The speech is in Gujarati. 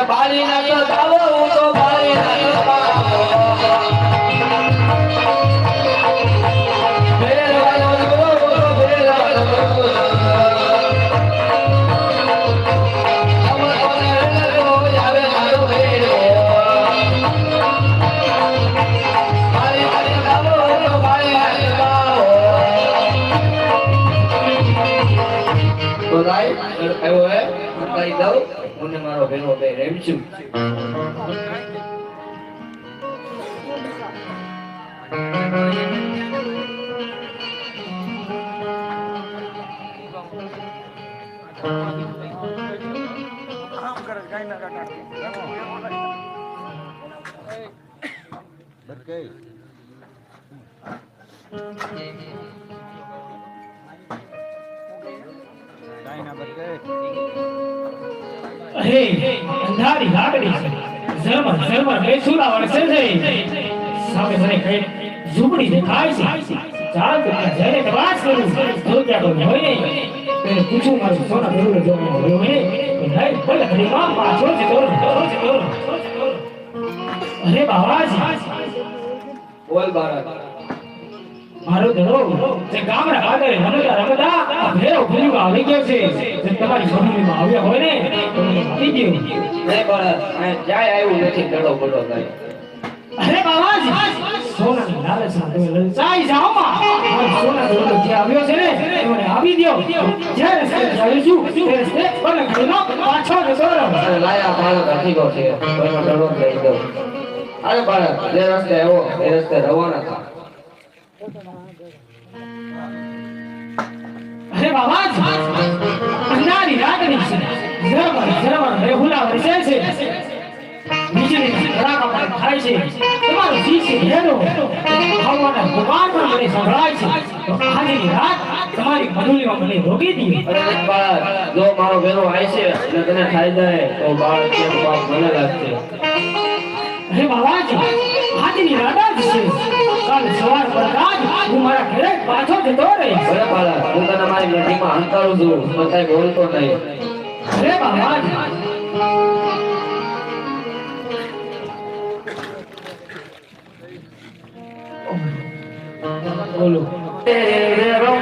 એ તો રાય આવ્યો હે કહી દઉં મને મારો ભેગો બે રેમ છું અરે અંધારી લાગણી છે. ઝરમર ઝરમર બેસુરા વરસે છે. સામે મને કહે ઝૂંપડી દેખાય છે. ચાલ તો ત્યાં જઈને તપાસ કરું. તો ત્યાં કોઈ હોય નહીં તેને પૂછું મારું સોના બેરું જો હોય હોય નહીં ભલે ઘડીમાં પાછો જ દોર. અરે બાવાજી. બોલ બારા મારો ધરો જે ગામડા આગળ રમતા રમતા આ ભેરો ભૂલ્યું આવી ગયો છે. જે તમારી ફેમિલીમાં આવ્યા હોય ને તો મને મળી ગયો. નહીં જાય આવ્યું નથી ડડો બડો કાંઈ. અરે બાબાજી સોનાની લાલચમાં તમે લલચાઈ જાઓ માં. સોના જે આવ્યો છે ને મને આપી દ્યો. જે રસ્તે ચાલીશું તે રસ્તે ભલે ઘડીનો પાછો જતો રહો અને લાયા બાળક ગયો છે. ડડો લઈ દઉં અરે બાળક જે રસ્તે આવ્યો એ રસ્તે રવાના થા. અરે બાબાજી અંધારી રાતની છે ઝરમર ઝરમર રેહુલા વરસે છે વીજળીના કડાકા પણ થાય છે તમારો શીશ હેરો ભગવાનના ભગવાનમાં મને સંભળાય છે તો રાત તમારી મધુલીમાં મને રોકી દીધી અરે જો મારો બેનો આવશે અને તને ખાઈ જાય તો બાળક કેમ બાપ મને લાગશે અરે બાબાજી આજની રાત જ છે કાલ સવાર પર જ હું મારા ઘરે પાછો જતો રહીશ નદીમાં હંતાડું છું કાંઈ બોલતો નહીં. અરે બાબાજી બોલો. તારા